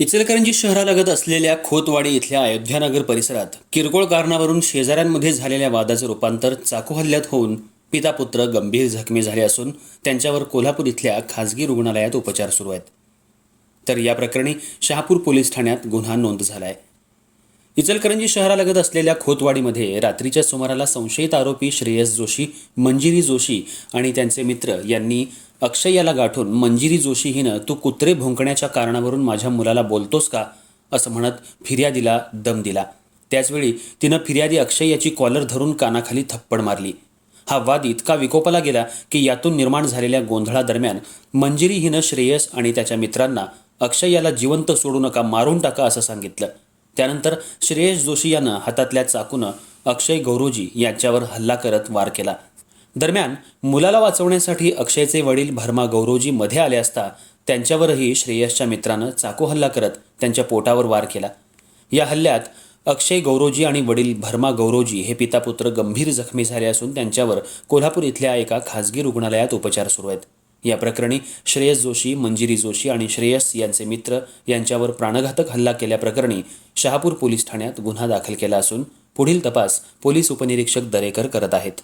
इचलकरंजी शहरालगत असलेल्या खोतवाडी इथल्या अयोध्यानगर परिसरात किरकोळ कारणावरून शेजाऱ्यांमध्ये झालेल्या वादाचं रूपांतर चाकू हल्ल्यात होऊन पिता पुत्र गंभीर जखमी झाले असून त्यांच्यावर कोल्हापूर इथल्या खासगी रुग्णालयात उपचार सुरू आहेत. तर या प्रकरणी शहापूर पोलीस ठाण्यात गुन्हा नोंद झाला आहे इचलकरंजी शहरालगत असलेल्या खोतवाडीमध्ये रात्रीच्या सुमाराला संशयित आरोपी श्रेयस जोशी मंजिरी जोशी आणि त्यांचे मित्र यांनी अक्षय याला गाठून मंजिरी जोशी हिनं तू कुत्रे भुंकण्याच्या कारणावरून माझ्या मुलाला बोलतोस का? असं म्हणत फिर्यादीला दम दिला. त्याचवेळी तिनं फिर्यादी अक्षय याची कॉलर धरून कानाखाली थप्पड मारली. हा वाद इतका विकोपाला गेला की यातून निर्माण झालेल्या गोंधळादरम्यान मंजिरी हिनं श्रेयस आणि त्याच्या मित्रांना अक्षय याला जिवंत सोडू नका मारून टाका असं सांगितलं. त्यानंतर श्रेयस जोशी यानं हातातल्या चाकूनं अक्षय गौरोजी यांच्यावर हल्ला करत वार केला. दरम्यान मुलाला वाचवण्यासाठी अक्षयचे वडील भरमा गौरवजी मध्ये आले असता त्यांच्यावरही श्रेयसच्या मित्रानं चाकू हल्ला करत त्यांच्या पोटावर वार केला. या हल्ल्यात अक्षय गौरोजी आणि वडील भरमा गौरोजी हे पितापुत्र गंभीर जखमी झाले असून त्यांच्यावर कोल्हापूर इथल्या एका खासगी रुग्णालयात उपचार सुरू आहेत. या प्रकरणी श्रेयस जोशी मंजिरी जोशी आणि श्रेयस यांचे मित्र यांच्यावर प्राणघातक हल्ला केल्याप्रकरणी शहापूर पोलीस ठाण्यात गुन्हा दाखल केला असून पुढील तपास पोलीस उपनिरीक्षक दरेकर करत आहेत.